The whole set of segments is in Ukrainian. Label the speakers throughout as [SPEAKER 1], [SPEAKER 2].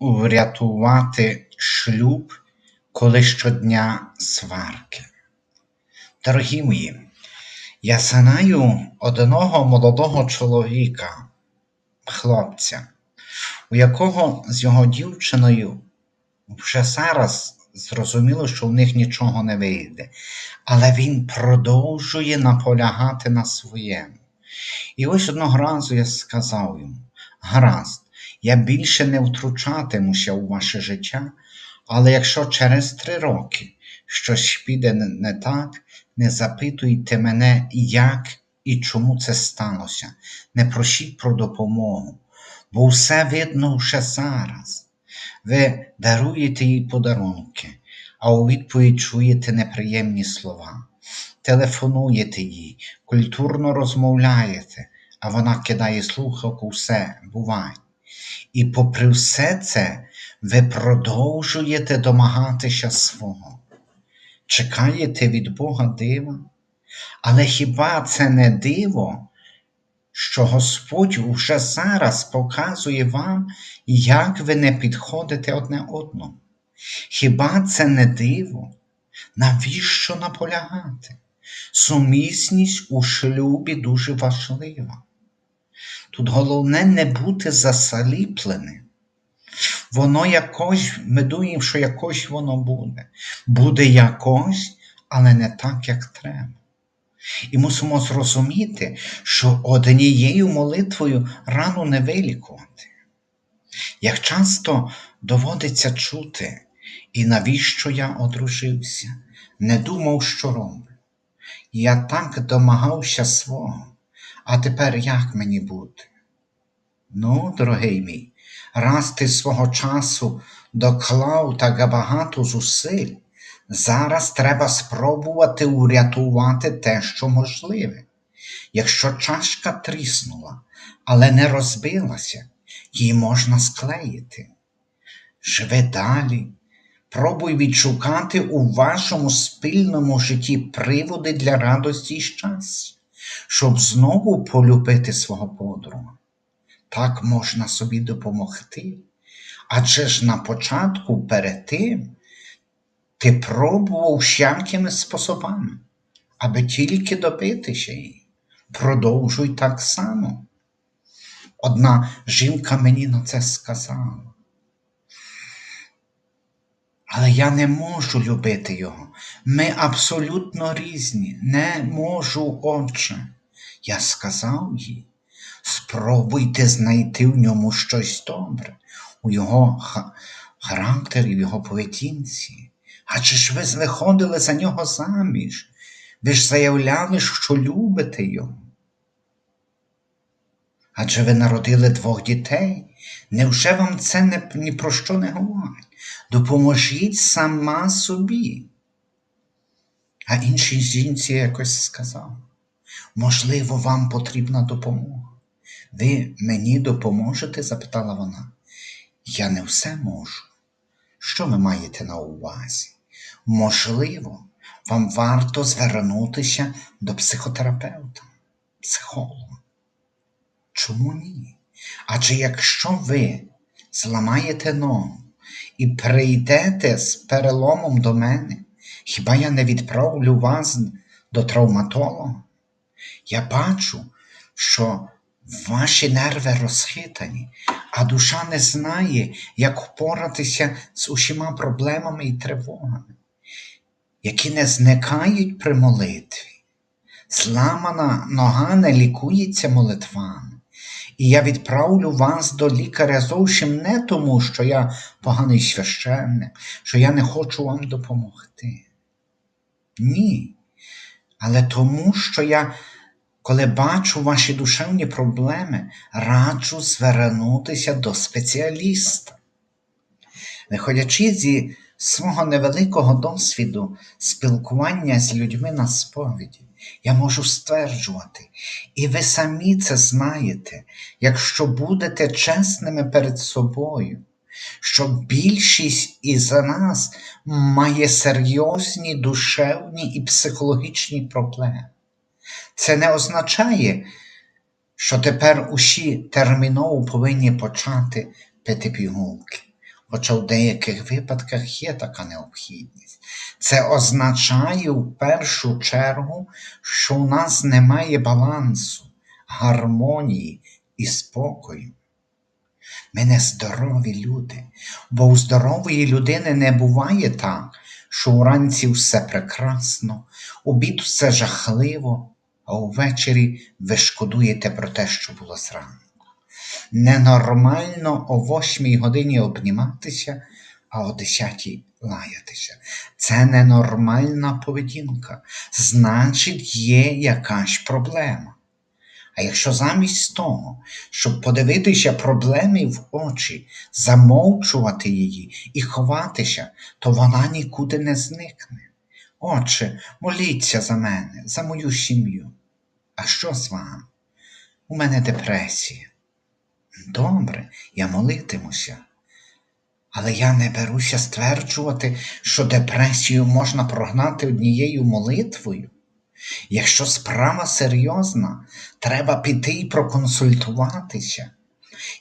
[SPEAKER 1] врятувати шлюб, коли щодня сварки? Дорогі мої, я знаю одного молодого чоловіка, хлопця, у якого з його дівчиною вже зараз зрозуміло, що в них нічого не вийде, але він продовжує наполягати на своєму. І ось одного разу я сказав йому: гаразд, я більше не втручатимуся у ваше життя, але якщо через три роки щось піде не так, не запитуйте мене, як і чому це сталося. Не просіть про допомогу, бо все видно вже зараз. Ви даруєте їй подарунки, а у відповідь чуєте неприємні слова. Телефонуєте їй, культурно розмовляєте, а вона кидає слухавку, все, буває. І попри все це, ви продовжуєте домагатися свого. Чекаєте від Бога дива? Але хіба це не диво, що Господь вже зараз показує вам, як ви не підходите одне одному? Хіба це не диво? Навіщо наполягати? Сумісність у шлюбі дуже важлива. Тут головне не бути засаліпленим. Воно якось, ми думаємо, що якось воно буде. Буде якось, але не так, як треба. І мусимо зрозуміти, що однією молитвою рану не вилікувати. Як часто доводиться чути, і навіщо я одружився, не думав, що роблю. Я так домагався свого, а тепер як мені бути? Ну, дорогий мій, раз ти свого часу доклав так багато зусиль, зараз треба спробувати урятувати те, що можливе. Якщо чашка тріснула, але не розбилася, її можна склеїти. Живи далі, пробуй відшукати у вашому спільному житті приводи для радості і щастя, щоб знову полюбити свого подруга. Так можна собі допомогти. Адже ж на початку перед тим ти пробував всякими способами, аби тільки добитися її. Продовжуй так само. Одна жінка мені на це сказала. Але я не можу любити його. Ми абсолютно різні, не можу, отче. Я сказав їй, спробуйте знайти в ньому щось добре, у його характері, в його поведінці. Адже ж ви виходили за нього заміж, ви ж заявляли, що любите його. Адже ви народили двох дітей, невже вам це ні про що не говорить? Допоможіть сама собі. А іншій жінці якось сказав, можливо, вам потрібна допомога. Ви мені допоможете? запитала вона. Я не все можу. Що ви маєте на увазі? Можливо, вам варто звернутися до психотерапевта, психолога. Чому ні? Адже якщо ви зламаєте ногу і прийдете з переломом до мене, хіба я не відправлю вас до травматолога? Я бачу, що ваші нерви розхитані, а душа не знає, як впоратися з усіма проблемами і тривогами, які не зникають при молитві. Зламана нога не лікується молитвами. І я відправлю вас до лікаря зовсім не тому, що я поганий священник, що я не хочу вам допомогти. Ні. Але тому, що я, коли бачу ваші душевні проблеми, раджу звернутися до спеціаліста. Виходячи зі свого невеликого досвіду спілкування з людьми на сповіді, я можу стверджувати, і ви самі це знаєте, якщо будете чесними перед собою, що більшість із нас має серйозні душевні і психологічні проблеми. Це не означає, що тепер усі терміново повинні почати пити пігулки. Хоча в деяких випадках є така необхідність. Це означає в першу чергу, що у нас немає балансу, гармонії і спокою. Ми не здорові люди, бо у здорової людини не буває так, що уранці все прекрасно, обід все жахливо, а увечері ви шкодуєте про те, що було зранку. Ненормально о восьмій годині обніматися, а о десятій лаятися. Це ненормальна поведінка. Значить, є якась проблема. А якщо замість того, щоб подивитися проблемі в очі, замовчувати її і ховатися, то вона нікуди не зникне. Отче, моліться за мене, за мою сім'ю. А що з вами? У мене депресія. Добре, я молитимуся. Але я не беруся стверджувати, що депресію можна прогнати однією молитвою. Якщо справа серйозна, треба піти і проконсультуватися.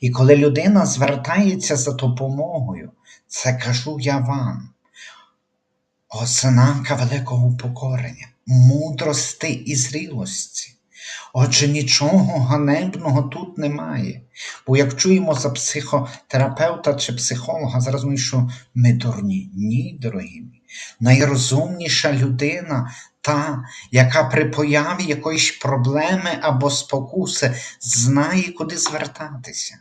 [SPEAKER 1] І коли людина звертається за допомогою, це кажу я вам, ознака великого покорення, мудрости і зрілості. Отже, нічого ганебного тут немає. Бо як чуємо за психотерапевта чи психолога, зараз що ми дурні. Ні, дорогі мій. Найрозумніша людина та, яка при появі якоїсь проблеми або спокуси знає, куди звертатися.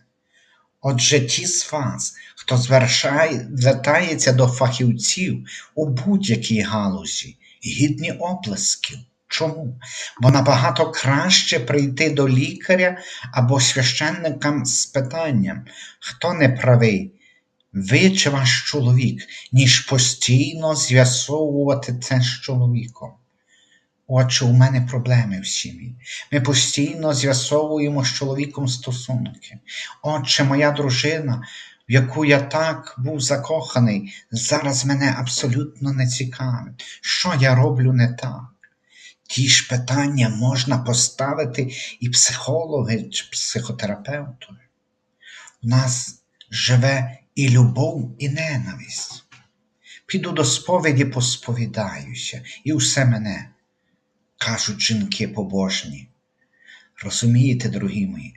[SPEAKER 1] Отже, ті з вас, хто звертається до фахівців у будь-якій галузі, гідні оплесків. Чому? Бо набагато краще прийти до лікаря або священника з питанням, хто не правий, ви чи ваш чоловік, ніж постійно з'ясовувати це з чоловіком. Отже, у мене проблеми в сім'ї. Ми постійно з'ясовуємо з чоловіком стосунки. Отче, моя дружина, в яку я так був закоханий, зараз мене абсолютно не цікавить. Що я роблю не так? Ті ж питання можна поставити і психологи чи психотерапевту. У нас живе і любов, і ненависть. Піду до сповіді, посповідаюся, і усе мене, кажуть жінки побожні. Розумієте, дорогі мої?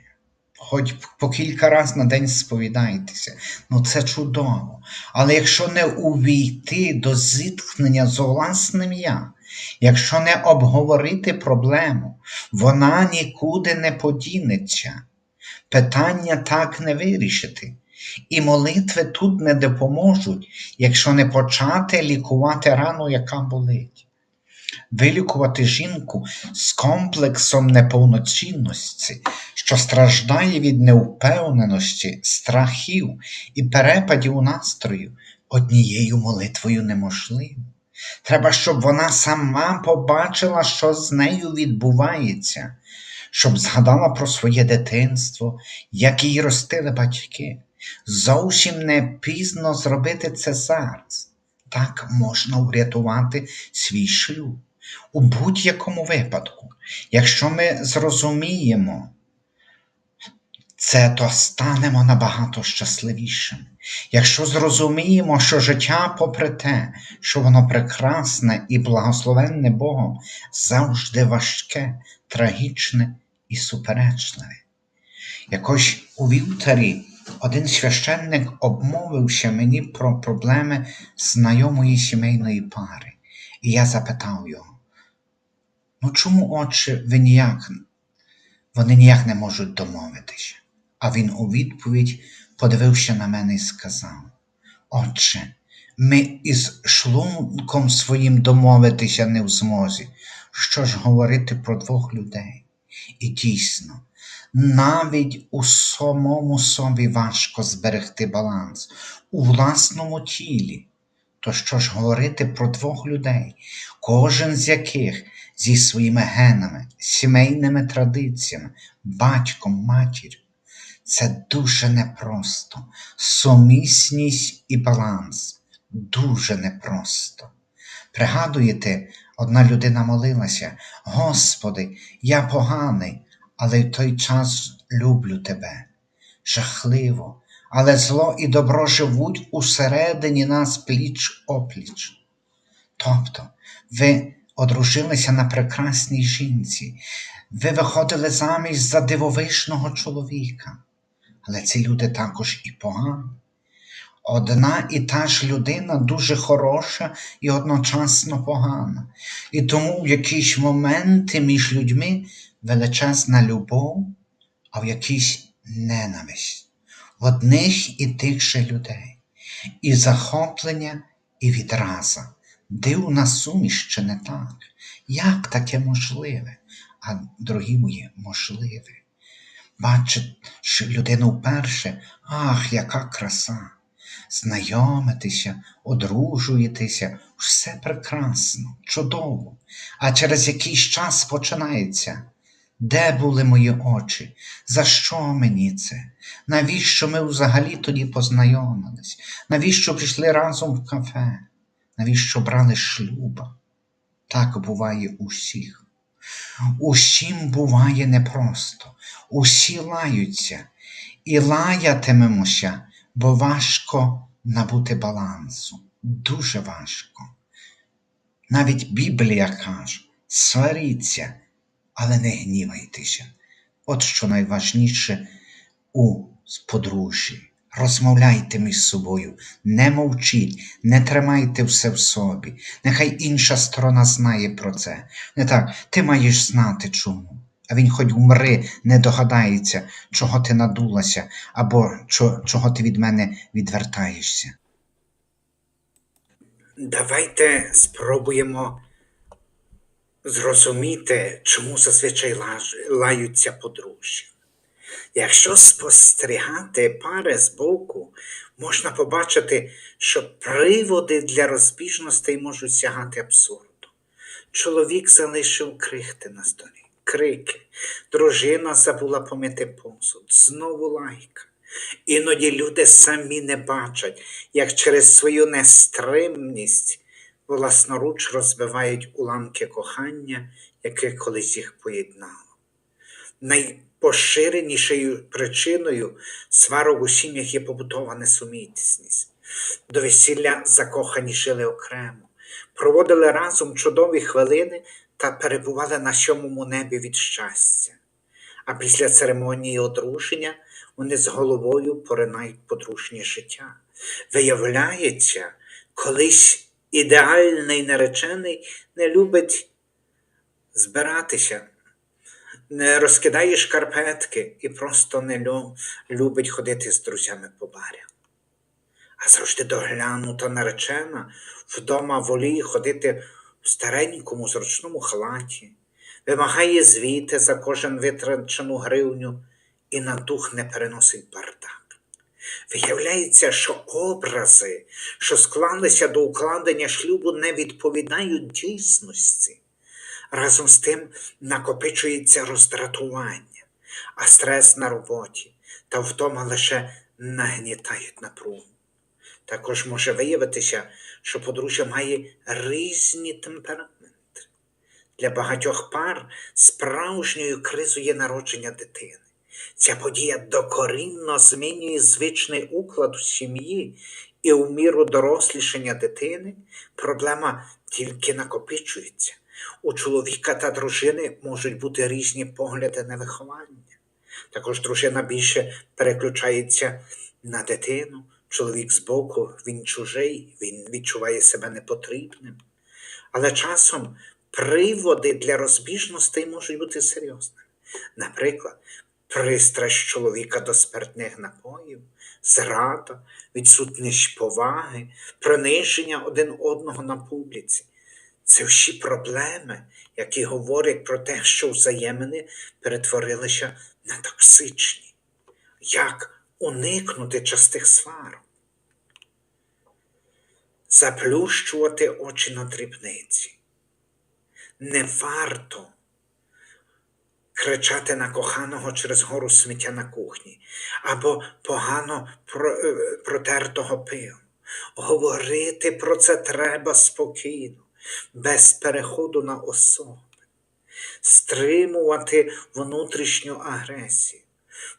[SPEAKER 1] Хоч по кілька разів на день сповідайтеся, ну це чудово. Але якщо не увійти до зіткнення з власним я, якщо не обговорити проблему, вона нікуди не подінеться. Питання так не вирішити. І молитви тут не допоможуть, якщо не почати лікувати рану, яка болить. Вилікувати жінку з комплексом неповноцінності, що страждає від неупевненості, страхів і перепадів настрою, однією молитвою неможливо. Треба, щоб вона сама побачила, що з нею відбувається, щоб згадала про своє дитинство, як її ростили батьки. Зовсім не пізно зробити це зараз. Так можна врятувати свій шлюб. У будь-якому випадку, якщо ми зрозуміємо це, то станемо набагато щасливішими. Якщо зрозуміємо, що життя, попри те, що воно прекрасне і благословенне Богом, завжди важке, трагічне і суперечливе. Якось у вівтарі один священник обмовився мені про проблеми знайомої сімейної пари, і я запитав його, ну чому, отче, ви ніяк, вони ніяк не можуть домовитися? А він у відповідь подивився на мене і сказав: Отче, ми із шлунком своїм домовитися не в змозі. Що ж говорити про двох людей? І дійсно, навіть у самому собі важко зберегти баланс у власному тілі. То що ж говорити про двох людей, кожен з яких зі своїми генами, сімейними традиціями, батьком, матір'ю. Це дуже непросто. Сумісність і баланс дуже непросто. Пригадуєте, одна людина молилася: Господи, я поганий, але в той час люблю тебе. Жахливо, але зло і добро живуть усередині нас пліч опліч. Тобто, ви одружилися на прекрасній жінці, ви виходили заміж за дивовишного чоловіка, але ці люди також і погані. Одна і та ж людина дуже хороша і одночасно погана. І тому в якісь моменти між людьми величезна любов, а в якісь ненависть в одних і тих же людей, і захоплення, і відраза. Дивна суміш чи не так? Як таке можливе? А дорогі мої, можливе. Бачиш людину вперше, ах, яка краса! Знайомитися, одружуєтеся, все прекрасно, чудово. А через якийсь час починається. Де були мої очі? За що мені це? Навіщо ми взагалі тоді познайомились? Навіщо пішли разом в кафе? Навіщо брали шлюба? Так буває у всіх. Усім буває непросто, усі лаються і лаятимемося, бо важко набути балансу. Дуже важко. Навіть Біблія каже: сваріться, але не гнівайтеся. От що найважніше у подружжі. Розмовляйте між собою, не мовчіть, не тримайте все в собі. Нехай інша сторона знає про це. Не так, ти маєш знати чому. А він хоч умри, не догадається, чого ти надулася, або чого ти від мене відвертаєшся.
[SPEAKER 2] Давайте спробуємо зрозуміти, чому зазвичай лаються подружжя. Якщо спостерігати пари збоку, можна побачити, що приводи для розбіжностей можуть сягати абсурду. Чоловік залишив крихти на столі, крики, дружина забула помити посуд, знову лайка. Іноді люди самі не бачать, як через свою нестримність власноруч розбивають уламки кохання, яке колись їх поєднало. Найпоширенішою причиною сварок у сім'ях є побутова несумісність. До весілля закохані жили окремо, проводили разом чудові хвилини та перебували на сьомому небі від щастя. А після церемонії одруження вони з головою поринають подружнє життя. Виявляється, колись ідеальний наречений не любить збиратися, розкидає шкарпетки і просто не лю- любить ходити з друзями по барях. А завжди доглянута наречена вдома воліє ходити в старенькому зручному халаті, вимагає звіти за кожен витрачену гривню і на дух не переносить бардак. Виявляється, що образи, що склалися до укладення шлюбу, не відповідають дійсності. Разом з тим накопичується роздратування, а стрес на роботі та вдома лише нагнітають напругу. Також може виявитися, що подружжя має різні темпераменти. Для багатьох пар справжньою кризою є народження дитини. Ця подія докорінно змінює звичний уклад у сім'ї, і у міру дорослішання дитини проблема тільки накопичується. У чоловіка та дружини можуть бути різні погляди на виховання. Також дружина більше переключається на дитину, чоловік збоку, він чужий, він відчуває себе непотрібним. Але часом приводи для розбіжностей можуть бути серйозними. Наприклад, пристрасть чоловіка до спиртних напоїв, зрада, відсутність поваги, приниження один одного на публіці. Це всі проблеми, які говорять про те, що взаємини перетворилися на токсичні. Як уникнути частих сварок? Заплющувати очі на дрібниці. Не варто кричати на коханого через гору сміття на кухні або погано е, протертого пиву. Говорити про це треба спокійно, без переходу на особи, стримувати внутрішню агресію.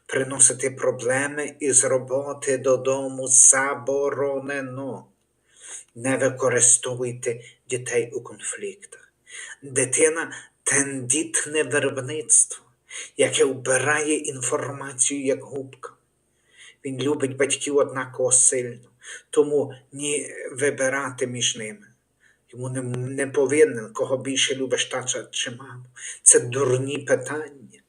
[SPEAKER 2] Приносити проблеми із роботи додому заборонено. Не використовуйте дітей у конфліктах. Дитина тендітне виробництво, яке вбирає інформацію як губка. Він любить батьків однаково сильно, тому ні вибирати між ними. Йому не, не повинен, кого більше любиш тата чи маму. Це дурні питання.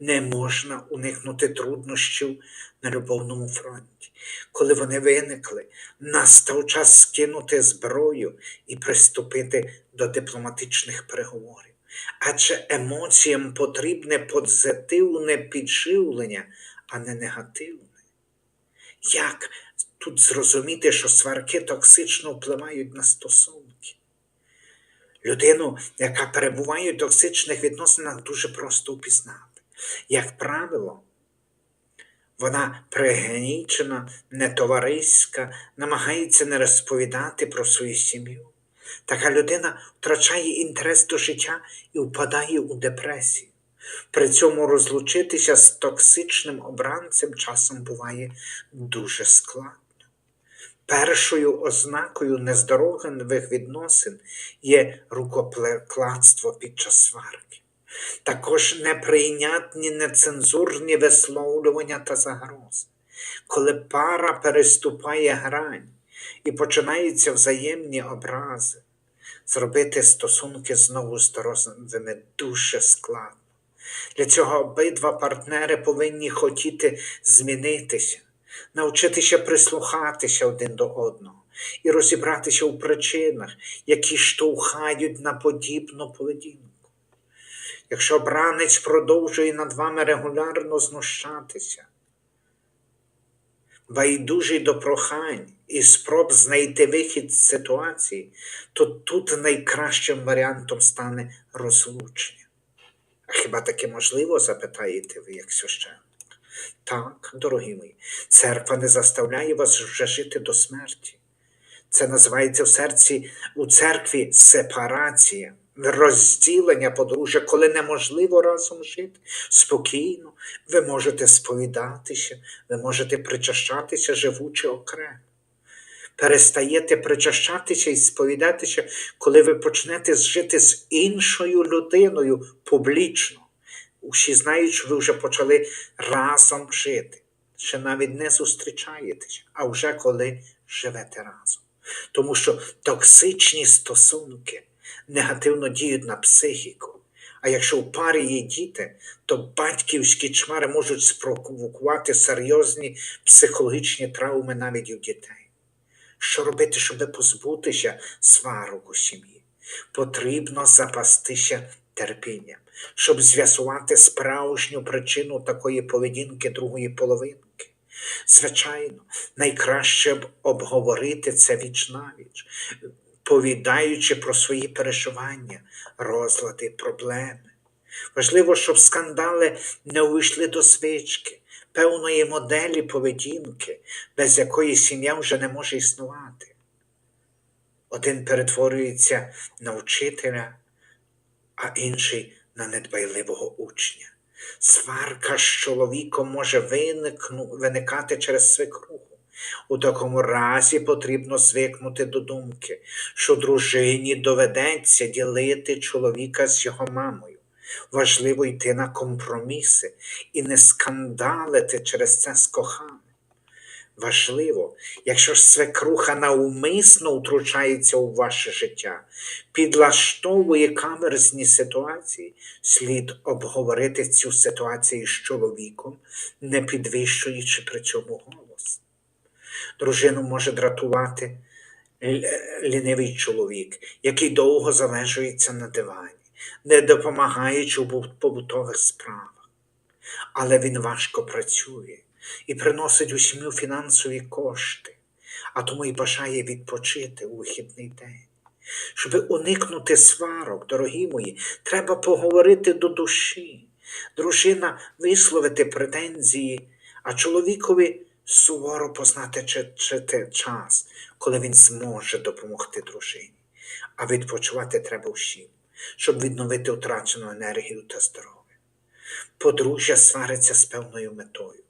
[SPEAKER 2] Не можна уникнути труднощів на любовному фронті. Коли вони виникли, настав час скинути зброю і приступити до дипломатичних переговорів. Адже емоціям потрібне позитивне підживлення, а не негативне. Як тут зрозуміти, що сварки токсично впливають на стосунки? Людину, яка перебуває в токсичних відносинах, дуже просто впізнати. Як правило, вона пригнічена, нетовариська, намагається не розповідати про свою сім'ю. Така людина втрачає інтерес до життя і впадає у депресію. При цьому розлучитися з токсичним обранцем часом буває дуже складно. Першою ознакою нездорових відносин є рукоприкладство під час сварки. Також неприйнятні нецензурні висловлювання та загрози. Коли пара переступає грань і починаються взаємні образи, зробити стосунки знову здоровими дуже складно. Для цього обидва партнери повинні хотіти змінитися, навчитися прислухатися один до одного і розібратися у причинах, які штовхають на подібну поведінку. Якщо бранець продовжує над вами регулярно знущатися, байдужий до прохань і спроб знайти вихід з ситуації, то тут найкращим варіантом стане розлучення. А хіба таке можливо, запитаєте ви, як священник? Так, дорогі мої, церква не заставляє вас вже жити до смерті. Це називається в серці у церкві сепарація, розділення подружжя, коли неможливо разом жити. Спокійно, ви можете сповідатися, ви можете причащатися, живучи окремо. Перестаєте причащатися і сповідатися, коли ви почнете жити з іншою людиною публічно. Усі знають, що ви вже почали разом жити. Ще навіть не зустрічаєтеся, а вже коли живете разом. Тому що токсичні стосунки негативно діють на психіку. А якщо у парі є діти, то батьківські чмари можуть спровокувати серйозні психологічні травми навіть у дітей. Що робити, щоб позбутися сварок у сім'ї? Потрібно запастися терпінням, щоб з'ясувати справжню причину такої поведінки другої половинки. Звичайно, найкраще б обговорити це віч навіч, повідаючи про свої переживання, розлади, проблеми. Важливо, щоб скандали не увійшли до звички, певної моделі поведінки, без якої сім'я вже не може існувати. Один перетворюється на вчителя, а інший на недбайливого учня. Сварка з чоловіком може виникну, виникати через свекруху. У такому разі потрібно звикнути до думки, що дружині доведеться ділити чоловіка з його мамою. Важливо йти на компроміси і не скандалити через це з коханим. Важливо, якщо ж свекруха навмисно втручається у ваше життя, підлаштовує камерзні ситуації, слід обговорити цю ситуацію з чоловіком, не підвищуючи при цьому голос. Дружину може дратувати лінивий чоловік, який довго залежується на дивані, не допомагаючи у побутових справах. Але він важко працює і приносить у сім'ю фінансові кошти, а тому й бажає відпочити у вихідний день. Щоб уникнути сварок, дорогі мої, треба поговорити до душі. Дружина висловити претензії, а чоловікові суворо позначити час, коли він зможе допомогти дружині. А відпочивати треба всім, щоб відновити втрачену енергію та здоров'я. Подружжя свариться з певною метою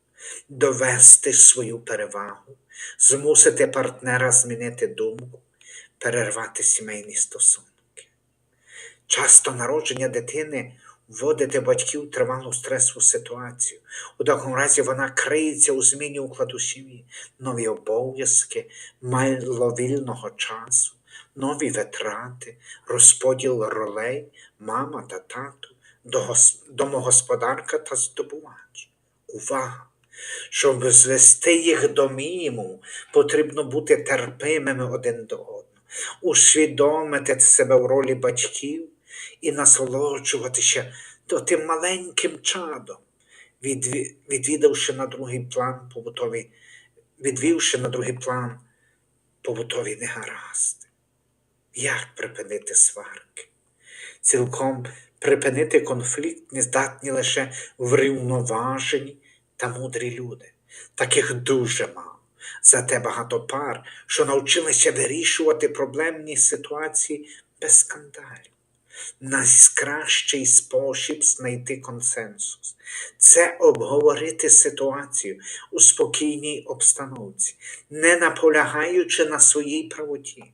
[SPEAKER 2] довести свою перевагу, змусити партнера змінити думку, перервати сімейні стосунки. Часто народження дитини вводить батьків тривалу стресову ситуацію. У такому разі вона криється у зміні укладу сім'ї, нові обов'язки, мало вільного часу, нові витрати, розподіл ролей, мама та тато, домогосподарка та здобувач. Увага! Щоб звести їх до мінімуму, потрібно бути терпимими один до одного, усвідомити себе в ролі батьків і насолоджуватися тим маленьким чадом, відвідавши на другий план побутові, відвівши на другий план побутові негаразди. Як припинити сварки? Цілком припинити конфлікт не здатні лише врівноважені та мудрі люди. Таких дуже мало. Зате багато пар, що навчилися вирішувати проблемні ситуації без скандалів. Найкращий спосіб знайти консенсус це обговорити ситуацію у спокійній обстановці, не наполягаючи на своїй правоті.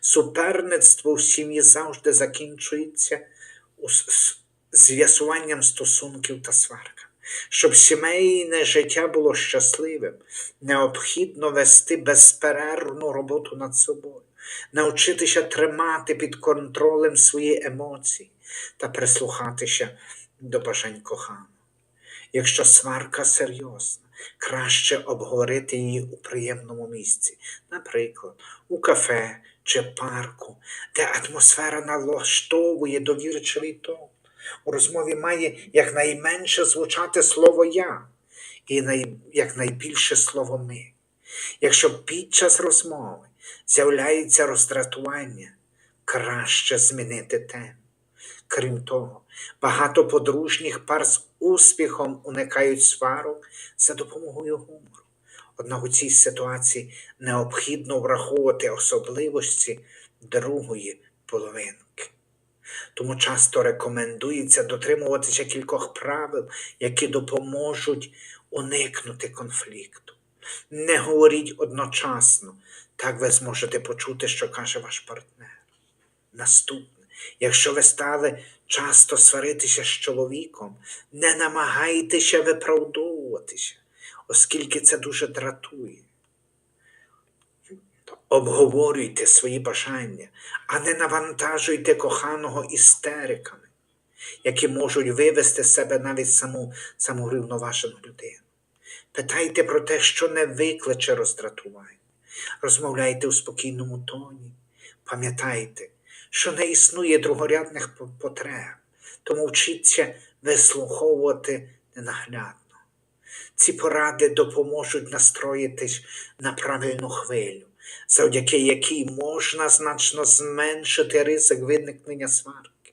[SPEAKER 2] Суперництво в сім'ї завжди закінчується з'ясуванням стосунків та сварками. Щоб сімейне життя було щасливим, необхідно вести безперервну роботу над собою, навчитися тримати під контролем свої емоції та прислухатися до бажань коханого. Якщо сварка серйозна, краще обговорити її у приємному місці, наприклад, у кафе чи парку, де атмосфера налаштовує довірчивий тон. У розмові має якнайменше звучати слово я і най... якнайбільше слово ми. Якщо під час розмови з'являється роздратування, краще змінити тему. Крім того, багато подружніх пар з успіхом уникають сварок за допомогою гумору. Однак у цій ситуації необхідно враховувати особливості другої половинки. Тому часто рекомендується дотримуватися кількох правил, які допоможуть уникнути конфлікту. Не говоріть одночасно, так ви зможете почути, що каже ваш партнер. Наступне, якщо ви стали часто сваритися з чоловіком, не намагайтеся виправдовуватися, оскільки це дуже дратує. Обговорюйте свої бажання, а не навантажуйте коханого істериками, які можуть вивести з себе навіть саму самоврівноважену людину. Питайте про те, що не викличе роздратування. Розмовляйте у спокійному тоні. Пам'ятайте, що не існує другорядних потреб, тому вчіться вислуховувати ненаглядно. Ці поради допоможуть настроїтись на правильну хвилю, завдяки якій можна значно зменшити ризик виникнення сварки.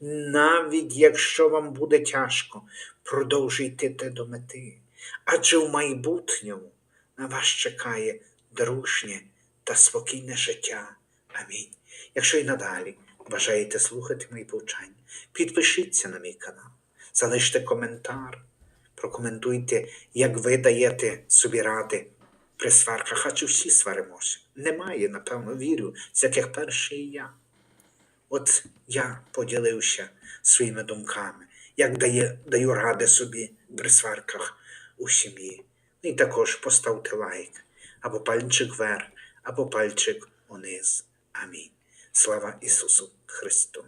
[SPEAKER 2] Навіть якщо вам буде тяжко, продовжуйте йти до мети, адже в майбутньому на вас чекає дружнє та спокійне життя. Амінь. Якщо і надалі бажаєте слухати мої повчання, підпишіться на мій канал, залиште коментар, прокоментуйте, як ви даєте собі ради при сварках, а чи всі сваримося. Немає, напевно, вірю, з яких перший я. От я поділився своїми думками, як дає, даю ради собі при сварках у сім'ї. Ну І також поставте лайк, або пальчик вверх, або пальчик униз. Амінь. Слава Ісусу Христу!